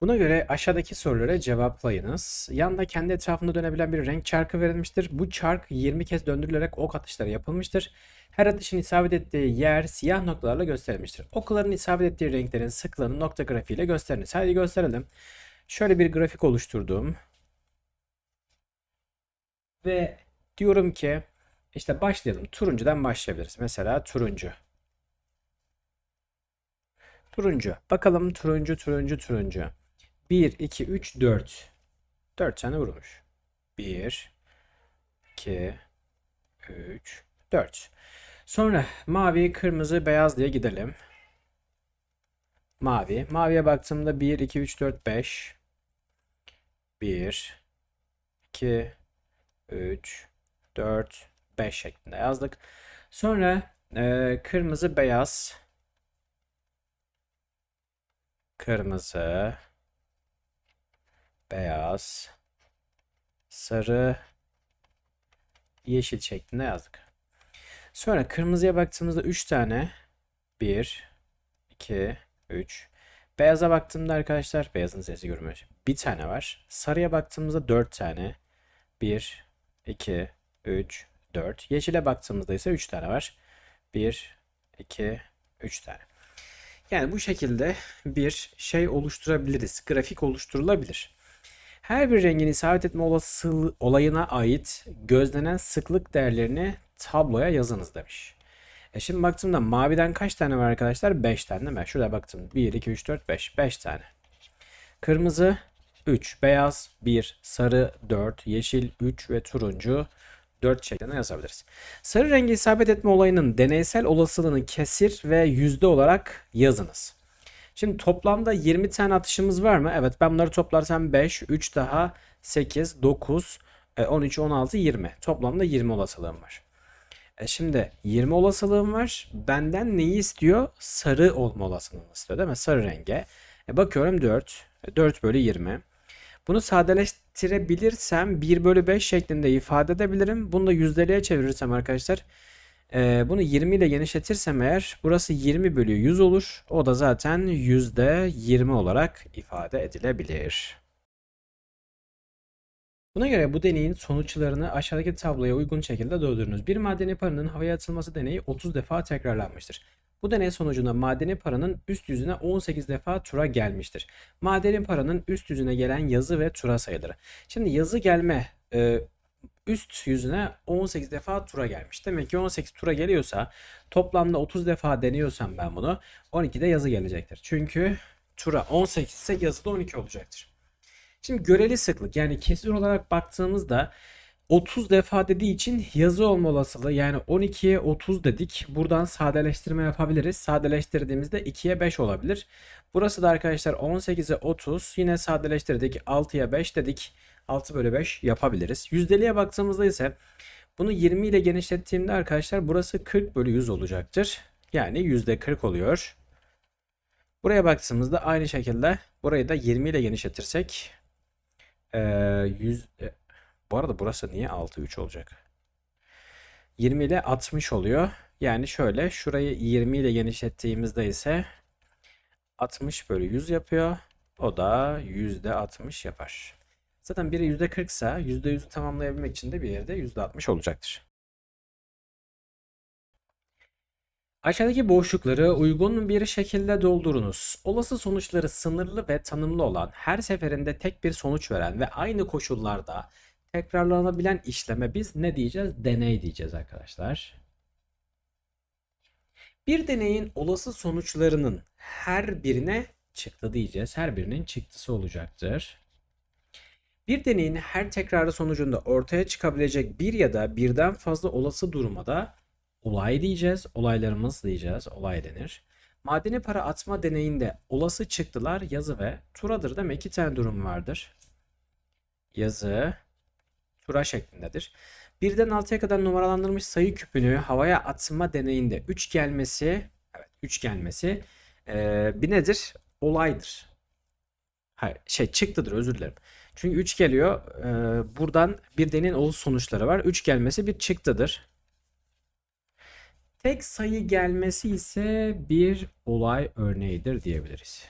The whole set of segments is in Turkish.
Buna göre aşağıdaki soruları cevaplayınız. Yanda kendi etrafında dönebilen bir renk çarkı verilmiştir. Bu çark 20 kez döndürülerek ok atışları yapılmıştır. Her atışın isabet ettiği yer siyah noktalarla gösterilmiştir. Okların isabet ettiği renklerin sıklığını nokta grafiğiyle gösteriniz. Hadi gösterelim. Şöyle bir grafik oluşturdum. Ve diyorum ki işte başlayalım. Turuncudan başlayabiliriz. Mesela turuncu. Turuncu. Bakalım turuncu, turuncu, turuncu. 1, 2, 3, 4. 4 tane vurmuş. 1, 2, 3, 4. Sonra mavi, kırmızı, beyaz diye gidelim. Mavi. Maviye baktığımda 1, 2, 3, 4, 5. 1, 2, 3, 4, 5 şeklinde yazdık. Sonra e, kırmızı, beyaz. Kırmızı, beyaz, sarı, yeşil şeklinde yazdık. Sonra kırmızıya baktığımızda 3 tane. 1, 2, 3. Beyaza baktığımda arkadaşlar beyazın sesi görünmüyor. Bir tane var. Sarıya baktığımızda 4 tane. 1, 2, 3, 4. Yeşile baktığımızda ise 3 tane var. 1, 2, 3 tane. Yani bu şekilde bir şey oluşturabiliriz. Grafik oluşturulabilir. Her bir rengin isabet etme olasılığı olayına ait gözlenen sıklık değerlerini tabloya yazınız demiş. E şimdi baktığımda maviden kaç tane var arkadaşlar? 5 tane değil mi? Şurada baktım. 1, 2, 3, 4, 5. 5 tane. Kırmızı 3, beyaz 1, sarı 4, yeşil 3 ve turuncu 4 şeklinde yazabiliriz. Sarı rengi isabet etme olayının deneysel olasılığını kesir ve yüzde olarak yazınız. Şimdi toplamda 20 tane atışımız var mı? Evet ben bunları toplarsam 5, 3 daha 8, 9, e, 13, 16, 20. Toplamda 20 olasılığım var. E şimdi 20 olasılığım var. Benden neyi istiyor? Sarı olma olasılığını istiyor değil mi? Sarı renge. E bakıyorum 4. E 4 bölü 20. Bunu sadeleştirebilirsem 1 bölü 5 şeklinde ifade edebilirim. Bunu da yüzdeliğe çevirirsem arkadaşlar e, bunu 20 ile genişletirsem eğer burası 20 bölü 100 olur. O da zaten %20 olarak ifade edilebilir. Buna göre bu deneyin sonuçlarını aşağıdaki tabloya uygun şekilde doldurunuz. Bir madeni paranın havaya atılması deneyi 30 defa tekrarlanmıştır. Bu deney sonucunda madeni paranın üst yüzüne 18 defa tura gelmiştir. Madeni paranın üst yüzüne gelen yazı ve tura sayıları. Şimdi yazı gelme e, üst yüzüne 18 defa tura gelmiş. Demek ki 18 tura geliyorsa toplamda 30 defa deniyorsam ben bunu 12'de yazı gelecektir. Çünkü tura 18 ise yazı da 12 olacaktır. Şimdi göreli sıklık yani kesin olarak baktığımızda 30 defa dediği için yazı olma olasılığı yani 12'ye 30 dedik. Buradan sadeleştirme yapabiliriz. Sadeleştirdiğimizde 2'ye 5 olabilir. Burası da arkadaşlar 18'e 30. Yine sadeleştirdik 6'ya 5 dedik. 6 bölü 5 yapabiliriz. Yüzdeliğe baktığımızda ise bunu 20 ile genişlettiğimde arkadaşlar burası 40 bölü 100 olacaktır. Yani %40 oluyor. Buraya baktığımızda aynı şekilde burayı da 20 ile genişletirsek ee, 100, e, bu arada burası niye 6 3 olacak? 20 ile 60 oluyor. Yani şöyle şurayı 20 ile genişlettiğimizde ise 60 bölü 100 yapıyor. O da %60 yapar. Zaten biri %40 ise %100'ü tamamlayabilmek için de bir yerde %60 olacaktır. Aşağıdaki boşlukları uygun bir şekilde doldurunuz. Olası sonuçları sınırlı ve tanımlı olan, her seferinde tek bir sonuç veren ve aynı koşullarda tekrarlanabilen işleme biz ne diyeceğiz? Deney diyeceğiz arkadaşlar. Bir deneyin olası sonuçlarının her birine çıktı diyeceğiz. Her birinin çıktısı olacaktır. Bir deneyin her tekrarı sonucunda ortaya çıkabilecek bir ya da birden fazla olası duruma da olay diyeceğiz. Olaylarımız diyeceğiz. Olay denir. Madeni para atma deneyinde olası çıktılar yazı ve turadır. Demek iki tane durum vardır. Yazı, tura şeklindedir. Birden 6'ya kadar numaralandırılmış sayı küpünü havaya atma deneyinde 3 gelmesi, evet 3 gelmesi ee, bir nedir? Olaydır. Hayır, şey çıktıdır özür dilerim. Çünkü 3 geliyor. Ee, buradan bir deneyin olası sonuçları var. 3 gelmesi bir çıktıdır. Tek sayı gelmesi ise bir olay örneğidir diyebiliriz.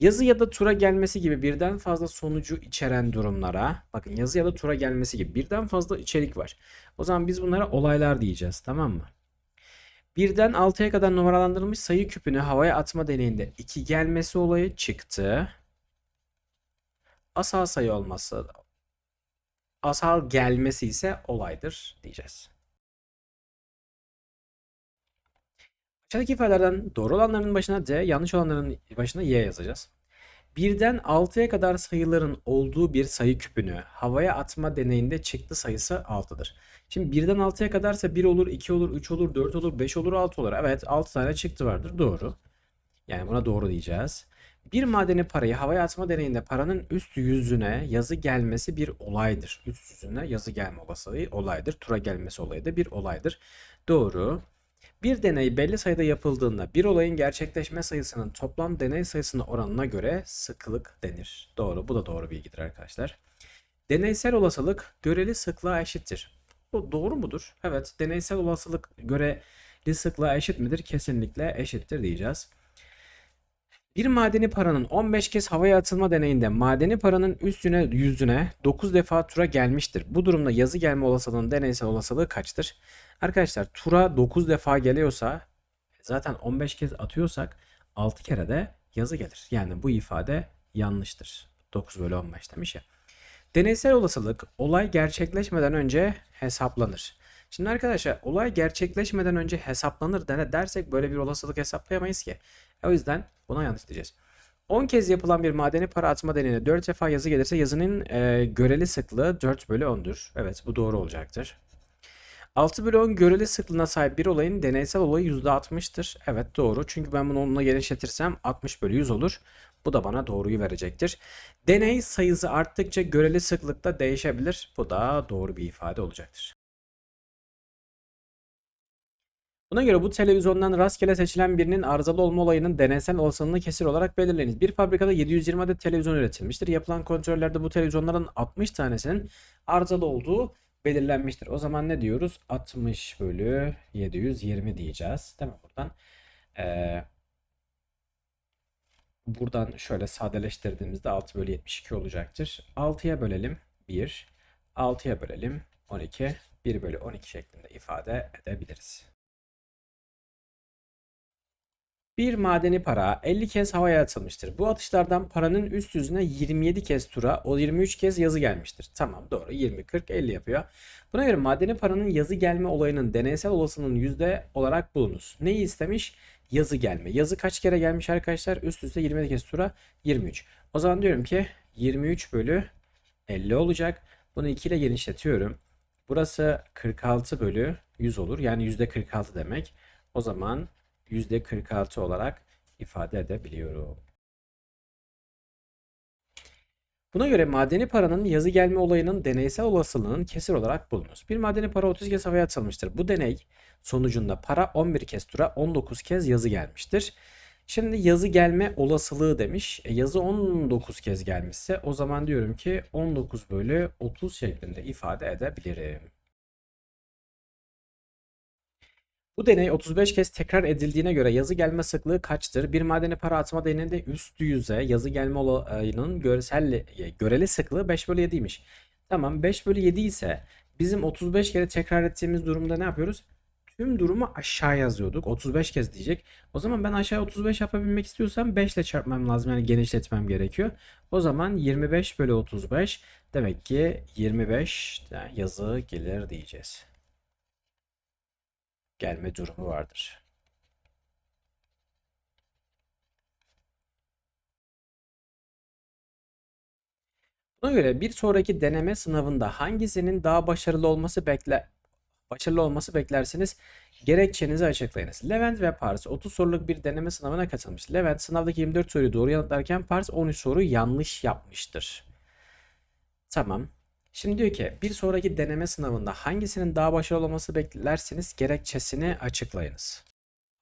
Yazı ya da tura gelmesi gibi birden fazla sonucu içeren durumlara, bakın yazı ya da tura gelmesi gibi birden fazla içerik var. O zaman biz bunlara olaylar diyeceğiz, tamam mı? Birden 6'ya kadar numaralandırılmış sayı küpünü havaya atma deneyinde 2 gelmesi olayı çıktı. Asal sayı olması, asal gelmesi ise olaydır diyeceğiz. Aşağıdaki ifadelerden doğru olanların başına D, yanlış olanların başına Y yazacağız. Birden 6'ya kadar sayıların olduğu bir sayı küpünü havaya atma deneyinde çıktı sayısı 6'dır. Şimdi birden 6'ya kadarsa 1 olur, 2 olur, 3 olur, 4 olur, 5 olur, 6 olur. Evet 6 tane çıktı vardır. Doğru. Yani buna doğru diyeceğiz. Bir madeni parayı havaya atma deneyinde paranın üst yüzüne yazı gelmesi bir olaydır. Üst yüzüne yazı gelme olasılığı olaydır. Tura gelmesi olayı da bir olaydır. Doğru. Bir deney belli sayıda yapıldığında bir olayın gerçekleşme sayısının toplam deney sayısına oranına göre sıklık denir. Doğru. Bu da doğru bilgidir arkadaşlar. Deneysel olasılık göreli sıklığa eşittir. Bu doğru mudur? Evet. Deneysel olasılık göreli sıklığa eşit midir? Kesinlikle eşittir diyeceğiz. Bir madeni paranın 15 kez havaya atılma deneyinde madeni paranın üstüne yüzüne 9 defa tura gelmiştir. Bu durumda yazı gelme olasılığının deneysel olasılığı kaçtır? Arkadaşlar tura 9 defa geliyorsa zaten 15 kez atıyorsak 6 kere de yazı gelir. Yani bu ifade yanlıştır. 9 bölü 15 demiş ya. Deneysel olasılık olay gerçekleşmeden önce hesaplanır. Şimdi arkadaşlar olay gerçekleşmeden önce hesaplanır dene dersek böyle bir olasılık hesaplayamayız ki. O yüzden buna yanlış diyeceğiz. 10 kez yapılan bir madeni para atma deneyine 4 defa yazı gelirse yazının e, göreli sıklığı 4 bölü 10'dur. Evet bu doğru olacaktır. 6 bölü 10 göreli sıklığına sahip bir olayın deneysel olayı %60'tır. Evet doğru. Çünkü ben bunu onunla genişletirsem 60 bölü 100 olur. Bu da bana doğruyu verecektir. Deney sayısı arttıkça göreli sıklıkta değişebilir. Bu da doğru bir ifade olacaktır. Buna göre bu televizyondan rastgele seçilen birinin arızalı olma olayının deneysel olasılığını kesir olarak belirleyiniz. Bir fabrikada 720 adet televizyon üretilmiştir. Yapılan kontrollerde bu televizyonların 60 tanesinin arızalı olduğu belirlenmiştir. O zaman ne diyoruz? 60 bölü 720 diyeceğiz. Değil mi buradan? Ee, buradan şöyle sadeleştirdiğimizde 6 bölü 72 olacaktır. 6'ya bölelim 1. 6'ya bölelim 12. 1 bölü 12 şeklinde ifade edebiliriz. Bir madeni para 50 kez havaya atılmıştır. Bu atışlardan paranın üst yüzüne 27 kez tura, o 23 kez yazı gelmiştir. Tamam doğru 20, 40, 50 yapıyor. Buna göre madeni paranın yazı gelme olayının deneysel olasılığının yüzde olarak bulunuz. Neyi istemiş? Yazı gelme. Yazı kaç kere gelmiş arkadaşlar? Üst üste 27 kez tura 23. O zaman diyorum ki 23 bölü 50 olacak. Bunu 2 ile genişletiyorum. Burası 46 bölü 100 olur. Yani yüzde 46 demek. O zaman %46 olarak ifade edebiliyorum. Buna göre madeni paranın yazı gelme olayının deneysel olasılığının kesir olarak bulunuz. Bir madeni para 30 kez havaya atılmıştır. Bu deney sonucunda para 11 kez tura 19 kez yazı gelmiştir. Şimdi yazı gelme olasılığı demiş. E, yazı 19 kez gelmişse o zaman diyorum ki 19 bölü 30 şeklinde ifade edebilirim. Bu deney 35 kez tekrar edildiğine göre yazı gelme sıklığı kaçtır? Bir madeni para atma deneyinde üst yüze yazı gelme olayının görsel, e, göreli sıklığı 5 bölü 7'ymiş. Tamam 5 bölü 7 ise bizim 35 kere tekrar ettiğimiz durumda ne yapıyoruz? Tüm durumu aşağı yazıyorduk. 35 kez diyecek. O zaman ben aşağı 35 yapabilmek istiyorsam 5 ile çarpmam lazım. Yani genişletmem gerekiyor. O zaman 25 bölü 35 demek ki 25 yazı gelir diyeceğiz gelme durumu vardır. Buna göre bir sonraki deneme sınavında hangisinin daha başarılı olması bekle başarılı olması beklersiniz? Gerekçenizi açıklayınız. Levent ve Pars 30 soruluk bir deneme sınavına katılmış. Levent sınavdaki 24 soruyu doğru yanıtlarken Pars 13 soru yanlış yapmıştır. Tamam. Şimdi diyor ki bir sonraki deneme sınavında hangisinin daha başarılı olması beklersiniz gerekçesini açıklayınız.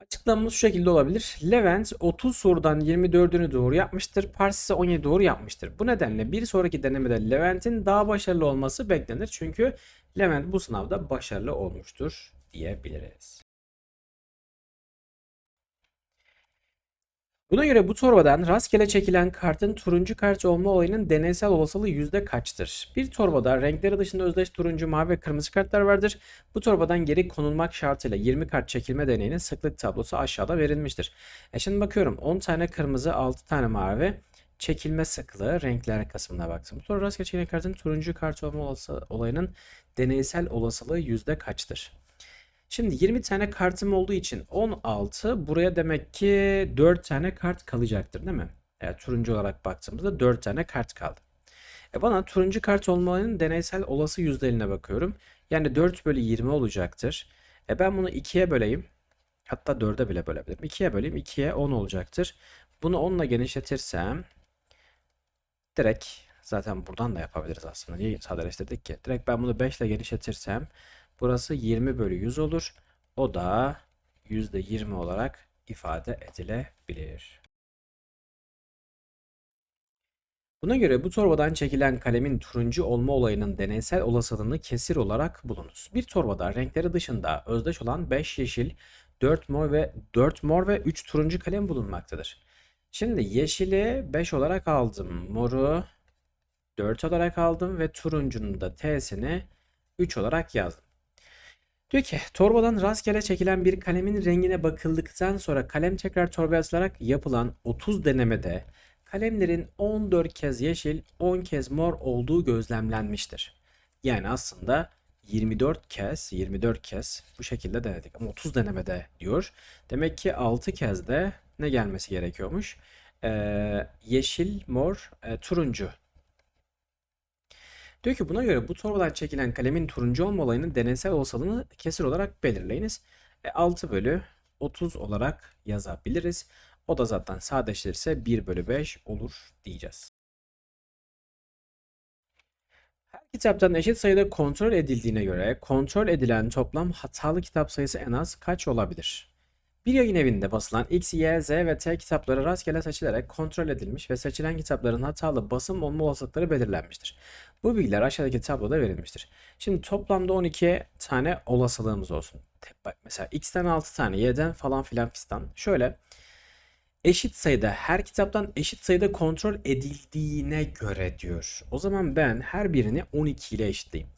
Açıklamamız şu şekilde olabilir. Levent 30 sorudan 24'ünü doğru yapmıştır. Pars ise 17 doğru yapmıştır. Bu nedenle bir sonraki denemede Levent'in daha başarılı olması beklenir. Çünkü Levent bu sınavda başarılı olmuştur diyebiliriz. Buna göre bu torbadan rastgele çekilen kartın turuncu kart olma olayının deneysel olasılığı yüzde kaçtır? Bir torbada renkleri dışında özdeş turuncu, mavi ve kırmızı kartlar vardır. Bu torbadan geri konulmak şartıyla 20 kart çekilme deneyinin sıklık tablosu aşağıda verilmiştir. E şimdi bakıyorum 10 tane kırmızı, 6 tane mavi. Çekilme sıklığı renkler kısmına baktım. Bu torba rastgele çekilen kartın turuncu kart olma olası, olayının deneysel olasılığı yüzde kaçtır? Şimdi 20 tane kartım olduğu için 16 buraya demek ki 4 tane kart kalacaktır değil mi? Evet, turuncu olarak baktığımızda 4 tane kart kaldı. E bana turuncu kart olmanın deneysel olası yüzdeline bakıyorum. Yani 4 bölü 20 olacaktır. E ben bunu 2'ye böleyim. Hatta 4'e bile bölebilirim. 2'ye böleyim. 2'ye 10 olacaktır. Bunu 10 ile genişletirsem direkt zaten buradan da yapabiliriz aslında. Niye sadeleştirdik ki? Direkt ben bunu 5 ile genişletirsem Burası 20 bölü 100 olur. O da %20 olarak ifade edilebilir. Buna göre bu torbadan çekilen kalemin turuncu olma olayının deneysel olasılığını kesir olarak bulunuz. Bir torbada renkleri dışında özdeş olan 5 yeşil, 4 mor ve 4 mor ve 3 turuncu kalem bulunmaktadır. Şimdi yeşili 5 olarak aldım. Moru 4 olarak aldım ve turuncunun da T'sini 3 olarak yazdım. Diyor ki torbadan rastgele çekilen bir kalemin rengine bakıldıktan sonra kalem tekrar torbaya atılarak yapılan 30 denemede kalemlerin 14 kez yeşil 10 kez mor olduğu gözlemlenmiştir. Yani aslında 24 kez 24 kez bu şekilde denedik ama 30 denemede diyor. Demek ki 6 kez de ne gelmesi gerekiyormuş? Ee, yeşil, mor, e, turuncu Diyor ki buna göre bu torbadan çekilen kalemin turuncu olma olayının deneysel olasılığını kesir olarak belirleyiniz. E, 6 bölü 30 olarak yazabiliriz. O da zaten sadeleştirirse 1 bölü 5 olur diyeceğiz. Her kitaptan eşit sayıda kontrol edildiğine göre kontrol edilen toplam hatalı kitap sayısı en az kaç olabilir? Bir yayın evinde basılan X, Y, Z ve T kitapları rastgele seçilerek kontrol edilmiş ve seçilen kitapların hatalı basım olma olasılıkları belirlenmiştir. Bu bilgiler aşağıdaki tabloda verilmiştir. Şimdi toplamda 12 tane olasılığımız olsun. Mesela X'ten 6 tane, Y'den falan filan fistan. Şöyle eşit sayıda her kitaptan eşit sayıda kontrol edildiğine göre diyor. O zaman ben her birini 12 ile eşitleyeyim.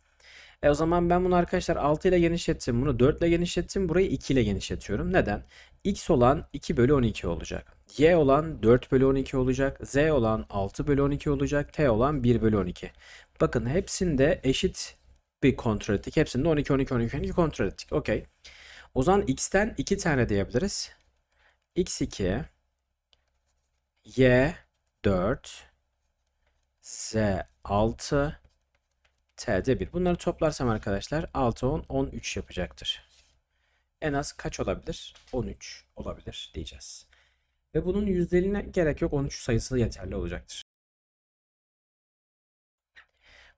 E o zaman ben bunu arkadaşlar 6 ile genişlettim. Bunu 4 ile genişlettim. Burayı 2 ile genişletiyorum. Neden? X olan 2 bölü 12 olacak. Y olan 4 bölü 12 olacak. Z olan 6 bölü 12 olacak. T olan 1 bölü 12. Bakın hepsinde eşit bir kontrol ettik. Hepsinde 12, 12, 12, 12 kontrol ettik. Okey. O zaman X'ten 2 tane diyebiliriz. X2 Y 4 Z 6 T'de 1. Bunları toplarsam arkadaşlar 6, 10, 13 yapacaktır. En az kaç olabilir? 13 olabilir diyeceğiz. Ve bunun yüzdeliğine gerek yok. 13 sayısı yeterli olacaktır.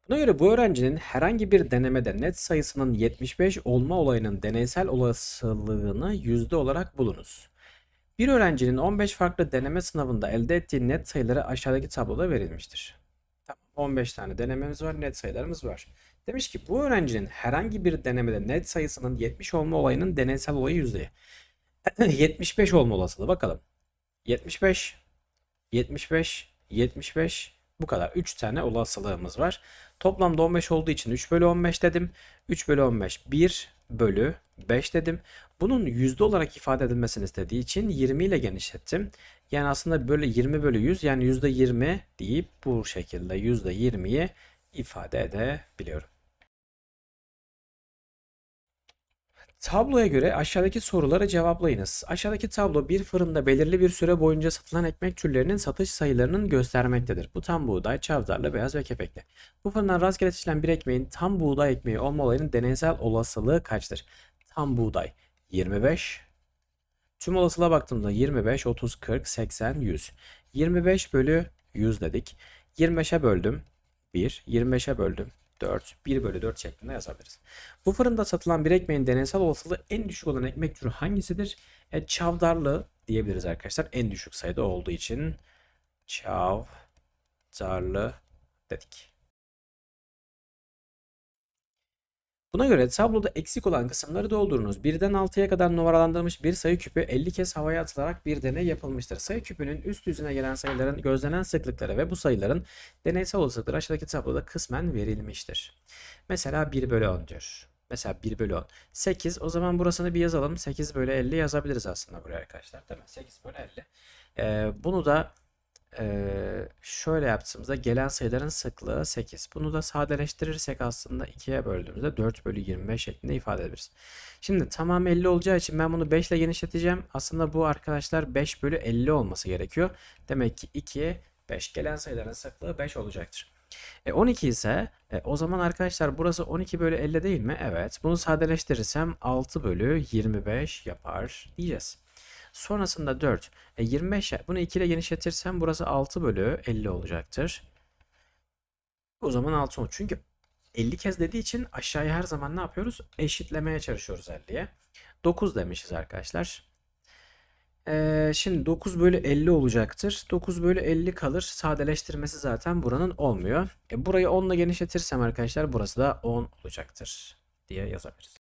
Buna göre bu öğrencinin herhangi bir denemede net sayısının 75 olma olayının deneysel olasılığını yüzde olarak bulunuz. Bir öğrencinin 15 farklı deneme sınavında elde ettiği net sayıları aşağıdaki tabloda verilmiştir. Tamam, 15 tane denememiz var, net sayılarımız var. Demiş ki bu öğrencinin herhangi bir denemede net sayısının 70 olma olayının deneysel olayı yüzdeyi. 75 olma olasılığı bakalım. 75, 75, 75 bu kadar. 3 tane olasılığımız var. Toplamda 15 olduğu için 3 bölü 15 dedim. 3 bölü 15 1 bölü 5 dedim. Bunun yüzde olarak ifade edilmesini istediği için 20 ile genişlettim. Yani aslında böyle 20 bölü 100 yani yüzde 20 deyip bu şekilde yüzde 20'yi ifade edebiliyorum. Tabloya göre aşağıdaki soruları cevaplayınız. Aşağıdaki tablo bir fırında belirli bir süre boyunca satılan ekmek türlerinin satış sayılarının göstermektedir. Bu tam buğday, çavdarlı, beyaz ve kepekli. Bu fırından rastgele seçilen bir ekmeğin tam buğday ekmeği olma olayının deneysel olasılığı kaçtır? Tam buğday 25. Tüm olasılığa baktığımda 25, 30, 40, 80, 100. 25 bölü 100 dedik. 25'e böldüm 1, 25'e böldüm 4, 1 bölü 4 şeklinde yazabiliriz. Bu fırında satılan bir ekmeğin deneysel olasılığı en düşük olan ekmek türü hangisidir? E, çavdarlı diyebiliriz arkadaşlar. En düşük sayıda olduğu için çavdarlı dedik. Buna göre tabloda eksik olan kısımları doldurunuz. 1'den 6'ya kadar numaralandırılmış bir sayı küpü 50 kez havaya atılarak bir deney yapılmıştır. Sayı küpünün üst yüzüne gelen sayıların gözlenen sıklıkları ve bu sayıların deneysel olasılıkları aşağıdaki tabloda kısmen verilmiştir. Mesela 1 bölü 10 diyor. Mesela 1 bölü 10. 8 o zaman burasını bir yazalım. 8 bölü 50 yazabiliriz aslında buraya arkadaşlar. Değil mi? 8 bölü 50. Ee, bunu da ee, şöyle yaptığımızda gelen sayıların sıklığı 8. Bunu da sadeleştirirsek aslında 2'ye böldüğümüzde 4 bölü 25 şeklinde ifade edebiliriz. Şimdi tamam 50 olacağı için ben bunu 5 ile genişleteceğim. Aslında bu arkadaşlar 5 bölü 50 olması gerekiyor. Demek ki 2'ye 5 gelen sayıların sıklığı 5 olacaktır. E 12 ise e, o zaman arkadaşlar burası 12 bölü 50 değil mi? Evet. Bunu sadeleştirirsem 6 bölü 25 yapar diyeceğiz. Sonrasında 4. E 25 ya- bunu 2 ile genişletirsem burası 6 bölü 50 olacaktır. O zaman 6 olur. Çünkü 50 kez dediği için aşağıya her zaman ne yapıyoruz? Eşitlemeye çalışıyoruz 50'ye. 9 demişiz arkadaşlar. Ee, şimdi 9 bölü 50 olacaktır. 9 bölü 50 kalır. Sadeleştirmesi zaten buranın olmuyor. E, burayı 10 ile genişletirsem arkadaşlar burası da 10 olacaktır diye yazabiliriz.